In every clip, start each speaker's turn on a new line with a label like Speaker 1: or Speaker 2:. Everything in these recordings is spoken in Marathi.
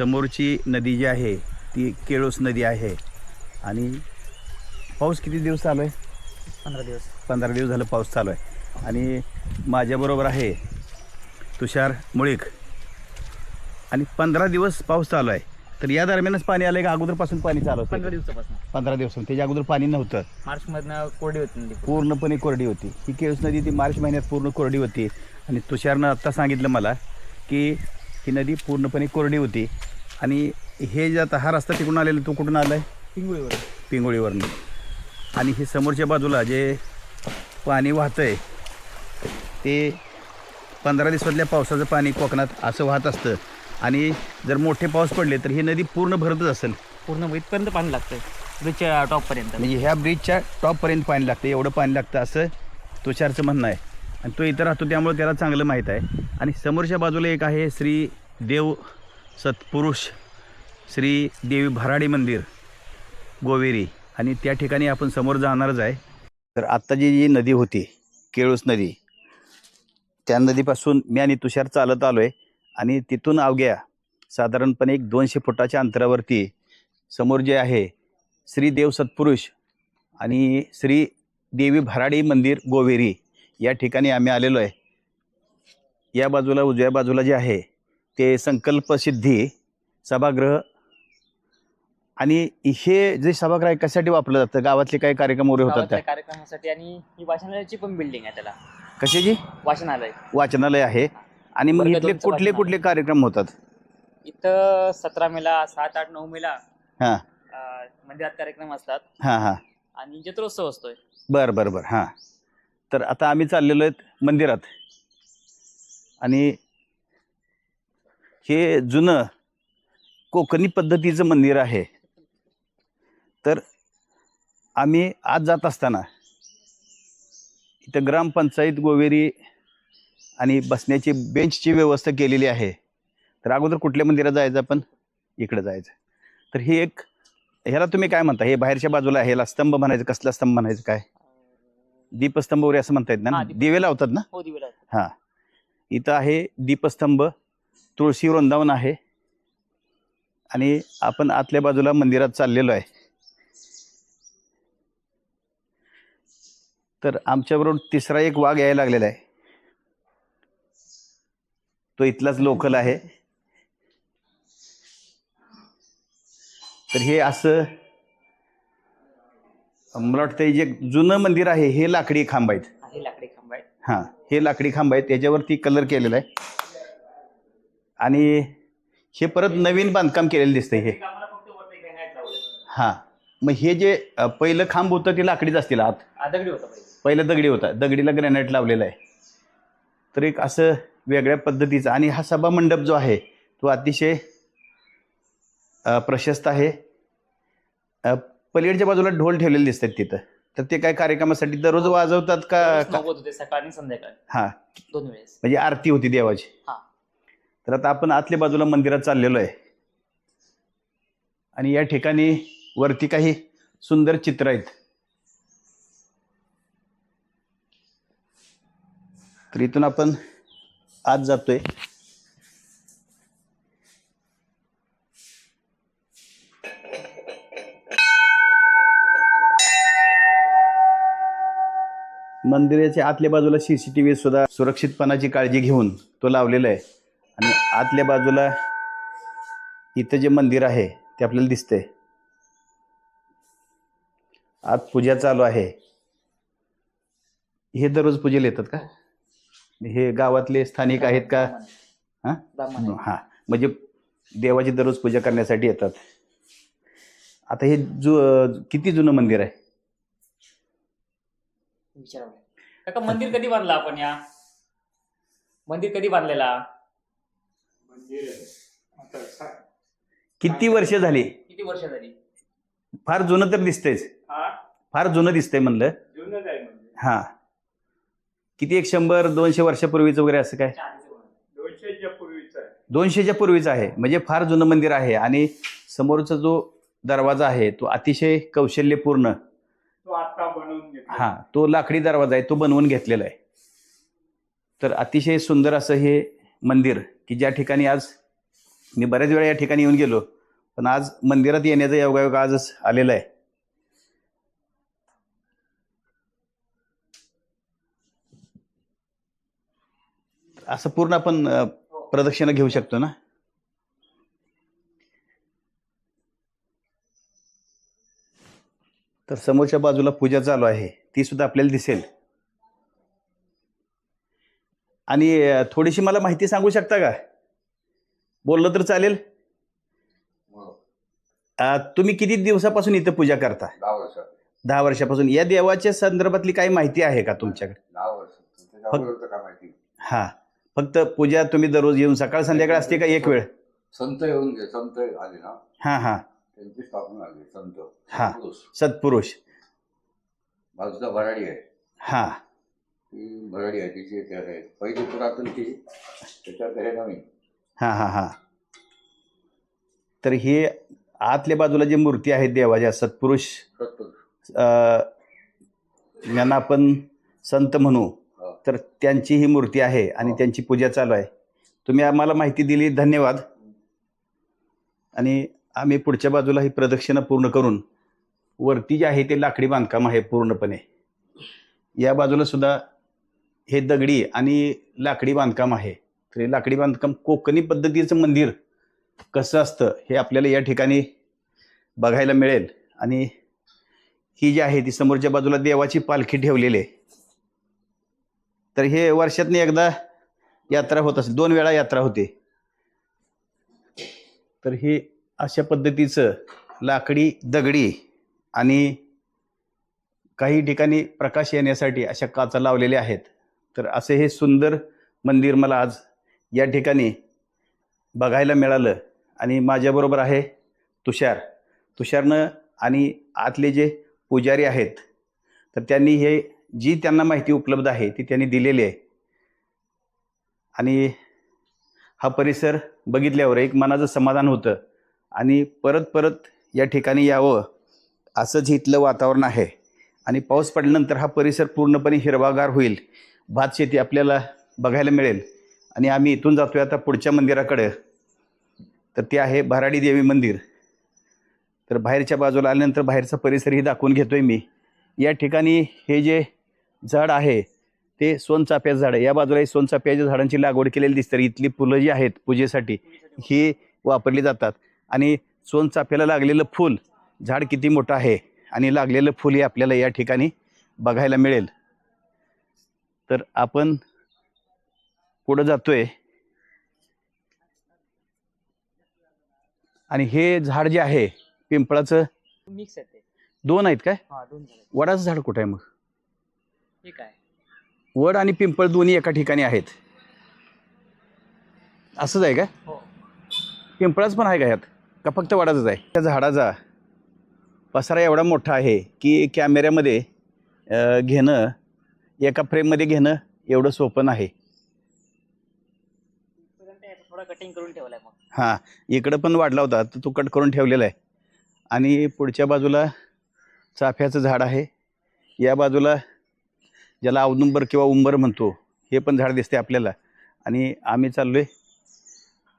Speaker 1: समोरची नदी जी आहे ती केळूस नदी आहे. आणि पाऊस किती दिवस चालू आहे?
Speaker 2: पंधरा दिवस.
Speaker 1: पंधरा दिवस झालं पाऊस चालू आहे. आणि माझ्याबरोबर आहे तुषार मुळीक. आणि पंधरा दिवस पाऊस चालू आहे. तर या दरम्यानच पाणी आलं का? अगोदरपासून पाणी चालू
Speaker 2: पंधरा
Speaker 1: होतं
Speaker 2: दिवसापासून.
Speaker 1: पंधरा दिवसांनी त्याच्या अगोदर पाणी नव्हतं.
Speaker 2: मार्च मधनं कोरडी होती नदी.
Speaker 1: पूर्णपणे कोरडी होती. ही केळूस नदी ती मार्च महिन्यात पूर्ण कोरडी होती. आणि तुषारनं आत्ता सांगितलं मला की ही नदी पूर्णपणे कोरडी होती. आणि हे जे आता हा रस्ता तिकडून आलेला तो कुठून आला आहे
Speaker 2: पिंगुळीवर.
Speaker 1: पिंगोळीवरनं. आणि हे समोरच्या बाजूला जे पाणी वाहतं आहे ते पंधरा दिवसातल्या पावसाचं पाणी कोकणात असं वाहत असतं. आणि जर मोठे पाऊस पडले तर ही नदी पूर्ण भरतच असेल.
Speaker 2: पूर्ण इथपर्यंत पाणी लागतं ब्रिजच्या टॉपपर्यंत.
Speaker 1: म्हणजे ह्या ब्रिजच्या टॉपपर्यंत पाणी लागतं एवढं पाणी लागतं असं तुषारचं म्हणणं आहे. आणि तो इथं राहतो त्यामुळे त्याला चांगलं माहीत आहे. आणि समोरच्या बाजूला एक आहे श्री देव सत्पुरुष श्री देवी भराडी मंदिर गोवेरी. आणि त्या ठिकाणी आपण समोर जाणारच आहे. तर आत्ता जी जी नदी होती केळूस नदी त्या नदीपासून मी आणि तुषार चालत आलो आहे आणि तिथून अवघ्या साधारणपणे एक दोनशे फुटाच्या अंतरावरती समोर जे आहे श्री देव सत्पुरुष आणि श्री देवी भराडी मंदिर गोवेरी या ठिकाणी आम्ही आलेलो आहे. या बाजूला उजव्या बाजूला जे आहे ते संकल्पसिद्धी सभागृह आणि हे जे सभागृह आहे कशासाठी वापरलं जातं? गावातले काही कार्यक्रम वगैरे होतात
Speaker 2: गावातल्या
Speaker 1: त्या?
Speaker 2: कार्यक्रमासाठी आणि ही वाचनालयाची पण बिल्डिंग आहे त्याला.
Speaker 1: कशाची
Speaker 2: वाचनालय.
Speaker 1: वाचनालय आहे. आणि मग इथले
Speaker 2: दोनचं
Speaker 1: कुठले
Speaker 2: वाचनालय.
Speaker 1: कुठले कार्यक्रम होतात?
Speaker 2: इथं सतरा मेला सात आठ नऊ मेला
Speaker 1: हां.
Speaker 2: अं, मंदिरात कार्यक्रम असतात.
Speaker 1: हां हां.
Speaker 2: आणि जत्रोत्सव असतोय.
Speaker 1: बरं बरं बरं. हां. तर आता आम्ही चाललेलो आहेत मंदिरात. आणि हे जुनं कोकणी पद्धतीचं मंदिर आहे. तर आम्ही आज जात असताना इथं ग्रामपंचायत गोवेरी आणि बसण्याची बेंचची व्यवस्था केलेली आहे. तर अगोदर कुठल्या मंदिरात जायचं? आपण इकडं जायचं. तर हे एक ह्याला तुम्ही काय म्हणता? हे बाहेरच्या बाजूला आहे ह्याला स्तंभ म्हणायचं कसला स्तंभ म्हणायचं काय? दीपस्तंभ वगैरे असं म्हणता येत ना? दिवे लावतात ना?
Speaker 2: हो
Speaker 1: हां. इथं आहे दीपस्तंभ तुळशी वृंदावन आहे. आणि आपण आतल्या बाजूला मंदिरात चाललेलो आहे. तर आमच्याबरोबर तिसरा एक वाघ यायला लागलेला आहे. तो इथलाच लोकल आहे. तर हे असं मला वाटतं हे जे जुनं मंदिर आहे हे लाकडी खांब आहेत.
Speaker 2: आहे लाकडी खांब आहे
Speaker 1: हां हे लाकडी खांब आहेत. त्याच्यावरती कलर केलेला आहे. आणि हे परत नवीन बांधकाम केलेलं दिसतंय हे. हां. मग हे जे पहिलं खांब होतं ते लाकडीच असतील आत.
Speaker 2: दगडी होता पहिले.
Speaker 1: दगडी होता. दगडीला ग्रॅनाईट लावलेला आहे. तर एक असं वेगळ्या पद्धतीचा आणि हा सभा मंडप जो आहे तो अतिशय प्रशस्त आहे. अ, पलीकडच्या बाजूला ढोल ठेवलेले दिसतात तिथं. तर ते काय कार्यक्रमासाठी दररोज वाजवतात का
Speaker 2: होते सकाळ संध्याकाळ.
Speaker 1: हां.
Speaker 2: दोन वेळेस.
Speaker 1: म्हणजे आरती होती देवाची.
Speaker 2: हा.
Speaker 1: तर आता आपण आतल्या बाजूला मंदिरात चाललेलो आहे. आणि या ठिकाणी वरती काही सुंदर चित्र आहेत. तर इथून आपण आज जातोय. मंदिराच्या आतल्या बाजूला सीसीटीव्ही सुद्धा सुरक्षितपणाची काळजी घेऊन तो लावलेला आहे. आतल्या बाजूला इथं जे मंदिर आहे ते आपल्याला दिसतंय. आत पूजा चालू आहे. हे दररोज पूजेला येतात का? हे गावातले स्थानिक आहेत का? हां. हां. म्हणजे देवाची दररोज पूजा करण्यासाठी येतात. आता हे जु किती जुनं मंदिर आहे?
Speaker 2: विचारावं काका मंदिर कधी बांधला आपण या? मंदिर कधी बांधलेला?
Speaker 1: किती वर्ष झाली?
Speaker 2: किती वर्ष झाली?
Speaker 1: फार जुनं तर दिसतंयच. फार जुनं दिसतंय म्हणलं. हां. किती एक शंभर दोनशे वर्षापूर्वीचं वगैरे असं काय?
Speaker 3: दोनशेच्या पूर्वीचा आहे.
Speaker 1: दोनशेच्या पूर्वीचं आहे. म्हणजे फार जुनं मंदिर आहे आणि समोरचा जो दरवाजा आहे तो अतिशय कौशल्यपूर्ण. हां तो लाकडी दरवाजा आहे तो बनवून घेतलेला आहे. तर अतिशय सुंदर असं हे मंदिर. की ज्या ठिकाणी आज मी बऱ्याच वेळा या ठिकाणी येऊन गेलो पण आज मंदिरात येण्याचा योगायोग आजच आलेला आहे. असं पूर्ण आपण प्रदक्षिणा घेऊ शकतो ना? तर समोरच्या बाजूला पूजा चालू आहे ती सुद्धा आपल्याला दिसेल. आणि थोडीशी मला माहिती सांगू शकता का? बोललं तर चालेल? अ, तुम्ही किती दिवसापासून इथं पूजा करता?
Speaker 4: दहा वर्ष
Speaker 1: दहा वर्षापासून. या देवाच्या संदर्भातली काही माहिती आहे का तुमच्याकडे? हा. फक्त पूजा तुम्ही दररोज येऊन सकाळ संध्याकाळ असते का एक वेळ?
Speaker 4: संत येऊन संत आले ना?
Speaker 1: हा हा.
Speaker 4: त्यांची स्थापना झाली. संत.
Speaker 1: हा.
Speaker 4: पुरुष.
Speaker 1: सत्पुरुष.
Speaker 4: बाजूला भराडी आहे.
Speaker 1: हा.
Speaker 4: ती भराडी आहे तिची ते आहे. पहिली पुरातन ती त्याच्यात हे नवीन
Speaker 1: हा हा हा. तर हे आतल्या बाजूला जी मूर्ती आहेत देवाच्या सत्पुरुष
Speaker 4: सत्पुरुष.
Speaker 1: अ, आपण संत म्हणू
Speaker 4: हा.
Speaker 1: तर त्यांची ही मूर्ती आहे आणि
Speaker 4: हो.
Speaker 1: त्यांची पूजा चालू आहे. तुम्ही आम्हाला माहिती दिली धन्यवाद. आणि आम्ही पुढच्या बाजूला ही प्रदक्षिणा पूर्ण करून वरती जे आहे ते लाकडी बांधकाम आहे पूर्णपणे. या बाजूला सुद्धा हे दगडी आणि लाकडी बांधकाम आहे. तर हे लाकडी बांधकाम कोकणी पद्धतीचं मंदिर कसं असतं हे आपल्याला या ठिकाणी बघायला मिळेल. आणि ही जी आहे ती समोरच्या बाजूला देवाची पालखी ठेवलेली आहे. तर हे वर्षातून एकदा यात्रा होत असते दोन वेळा यात्रा होते. तर हे अशा पद्धतीचं लाकडी दगडी आणि काही ठिकाणी प्रकाश येण्यासाठी अशा काचा लावलेल्या आहेत. तर असे हे सुंदर मंदिर मला आज या ठिकाणी बघायला मिळालं. आणि माझ्याबरोबर आहे तुषार. तुषारनं आणि आतले जे पुजारी आहेत तर त्यांनी हे जी त्यांना माहिती उपलब्ध आहे ती त्यांनी दिलेली आहे. आणि हा परिसर बघितल्यावर एक मनाचं समाधान होतं. आणि परत परत या ठिकाणी यावं असंच इथलं वातावरण आहे. आणि पाऊस पडल्यानंतर हा परिसर पूर्णपणे हिरवागार होईल. भात शेती आपल्याला बघायला मिळेल. आणि आम्ही इथून जातोय आता पुढच्या मंदिराकडे. तर ते आहे भराडी देवी मंदिर. तर बाहेरच्या बाजूला आल्यानंतर बाहेरचा परिसरही दाखवून घेतोय मी. या ठिकाणी हे जे झाड आहे ते सोनचाफ्याचं झाड आहे. या बाजूला सोनचाफ्याच्या झाडांची लागवड केलेली दिसते. इथली फुलं जी आहेत पूजेसाठी ही वापरली जातात. आणि सोनचाफ्याला लागलेलं फूल झाड किती मोठं आहे आणि लागलेलं फूल हे आपल्याला या ठिकाणी बघायला मिळेल. तर आपण पुढं जातोय. आणि हे झाड जे आहे पिंपळाचं
Speaker 2: मिक्स आहे
Speaker 1: दोन आहेत काय? वडाचं झाड कुठं आहे मग?
Speaker 2: हे काय?
Speaker 1: वड आणि पिंपळ दोन्ही एका ठिकाणी आहेत. असंच आहे का?
Speaker 2: हो.
Speaker 1: पिंपळाच पण आहे का ह्यात? का फक्त वडाचंच आहे? त्या झाडाचा पसारा एवढा मोठा आहे की कॅमेऱ्यामध्ये घेणं एका फ्रेममध्ये घेणं एवढं सोपं नाही.
Speaker 2: इथपर्यंत आहे, थोडा कटिंग करून ठेवलाय मग.
Speaker 1: हां इकडं पण वाढला होता तर तो कट करून ठेवलेला आहे. आणि पुढच्या बाजूला चाफ्याचं झाड आहे. या बाजूला ज्याला औदुंबर किंवा उंबर म्हणतो हे पण झाड दिसते आपल्याला. आणि आम्ही चाललो आहे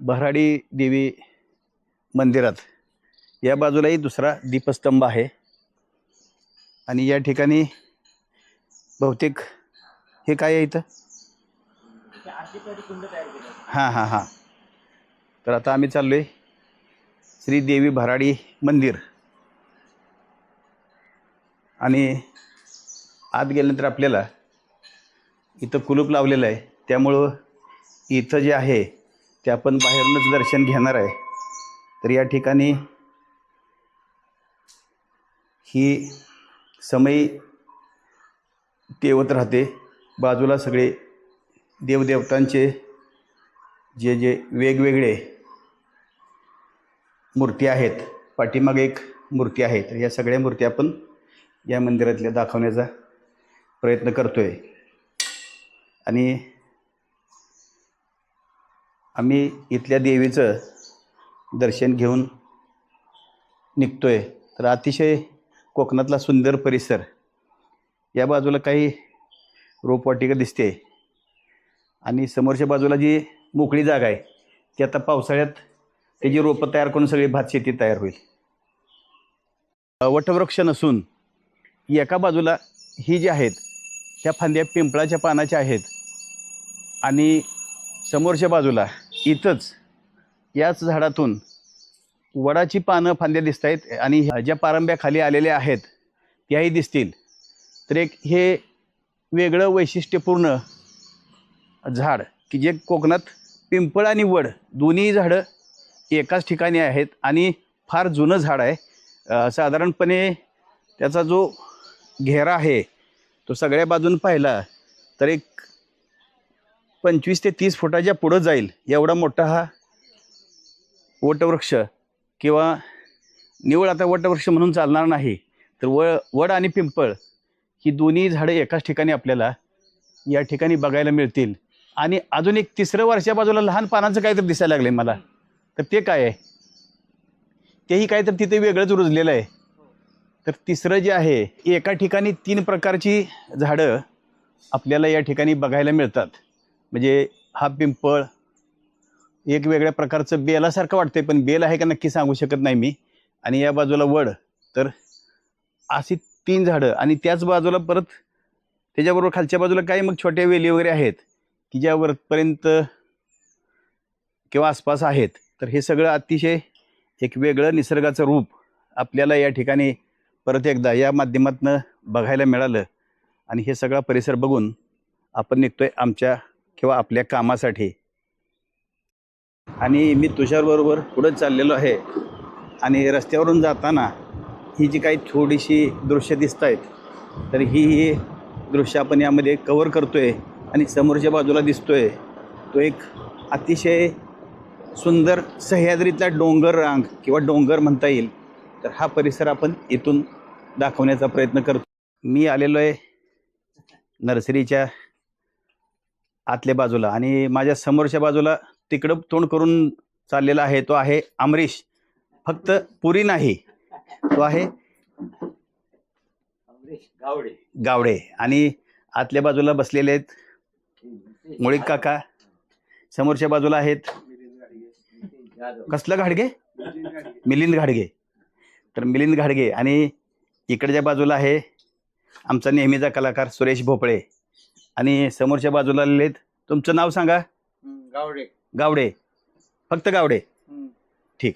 Speaker 1: भराडी देवी मंदिरात. या बाजूलाही दुसरा दीपस्तंभ आहे. आणि या ठिकाणी बहुतेक. हे काय आहे इथं? हां हां हां. तर आता आम्ही चाललो आहे श्री देवी भराडी मंदिर. आणि आत गेल्यानंतर आपल्याला इथं कुलूप लावलेलं आहे. त्यामुळं इथं जे आहे ते आपण बाहेरूनच दर्शन घेणार आहे. तर या ठिकाणी ही समयी तेवत राहते. बाजूला सगळे देवदेवतांचे जे जे वेगवेगळे मूर्ती आहेत पाठीमागे एक मूर्ती आहे. तर या सगळ्या मूर्ती आपण या मंदिरातल्या दाखवण्याचा प्रयत्न करतो आहे आणि आम्ही इथल्या देवीचं दर्शन घेऊन निघतो आहे तर अतिशय कोकणातला सुंदर परिसर या बाजूला काही रोपवाटिका दिसते. आणि समोरच्या बाजूला जी मोकळी जागा आहे ती आता पावसाळ्यात त्याची रोपं तयार करून सगळी भात शेती तयार होईल. वटवृक्ष नसून एका बाजूला ही जी आहेत त्या फांद्या पिंपळाच्या पानाच्या आहेत. आणि समोरच्या बाजूला इथंच याच झाडातून वडाची पानं फांद्या दिसत आहेत आणि ह्या ज्या पारंब्या खाली आलेल्या आहेत त्याही दिसतील. तर एक हे वेगळं वैशिष्ट्यपूर्ण झाड की जे कोकणात पिंपळ आणि वड दोन्ही झाडं एकाच ठिकाणी आहेत आणि फार जुनं झाड आहे. साधारणपणे त्याचा जो घेरा आहे तो सगळ्या बाजून पाहिला तर एक पंचवीस ते तीस फुटाच्या पुढं जाईल एवढा मोठा हा वटवृक्ष किंवा निवड आता वटवृक्ष म्हणून चालणार नाही तर व वड आणि पिंपळ ही दोन्ही झाडं एकाच ठिकाणी आपल्याला या ठिकाणी बघायला मिळतील. आणि अजून एक तिसरं वर्षा बाजूला लहान पानांचं काहीतरी दिसायला लागलं मला. तर ते काय आहे? तेही काहीतरी तिथे वेगळंच रुजलेलं आहे. तर तिसरं जे आहे एका ठिकाणी तीन प्रकारची झाडं आपल्याला या ठिकाणी बघायला मिळतात. म्हणजे हा पिंपळ एक वेगळ्या प्रकारचं बेलासारखं वाटतंय पण बेल आहे का नक्की सांगू शकत नाही मी. आणि या बाजूला वड तर अशी तीन झाडं आणि त्याच बाजूला परत त्याच्याबरोबर खालच्या बाजूला काही मग छोट्या वेली वगैरे आहेत की ज्या वरपर्यंत किंवा आसपास आहेत. तर हे सगळं अतिशय एक वेगळं निसर्गाचं रूप आपल्याला या ठिकाणी परत एकदा या माध्यमातून बघायला मिळालं. आणि हे सगळा परिसर बघून आपण निघतोय आमच्या किंवा आपल्या कामासाठी. आणि मी तुषारबरोबर पुढं चाललेलो आहे. आणि रस्त्यावरून जाताना ही जी काही थोडीशी दृश्य दिसत आहेत तर ही ही दृश्य आपण यामध्ये कवर करतोय आणि समोरच्या बाजूला दिसतो आहे तो एक अतिशय सुंदर सह्याद्रीतला डोंगर रांग किंवा डोंगर म्हणता येईल. तर हा परिसर आपण इथून दाखवण्याचा प्रयत्न करतो. मी आलेलो आहे नर्सरीच्या आतल्या बाजूला आणि माझ्या समोरच्या बाजूला तिकडं तोंड करून चाललेला आहे तो आहे अमरीश. फक्त पुरी नाही तो आहे
Speaker 4: गावडे.
Speaker 1: गावडे. आणि आतल्या बाजूला बसलेले आहेत मुळीक काका. समोरच्या बाजूला आहेत कसलं घाडगे? मिलिंद घाडगे. तर मिलिंद घाडगे. आणि इकडच्या बाजूला आहे आमचा नेहमीचा कलाकार सुरेश भोपळे. आणि समोरच्या बाजूला आलेले तुमचं नाव सांगा.
Speaker 4: गावडे.
Speaker 1: गावडे. फक्त गावडे. ठीक.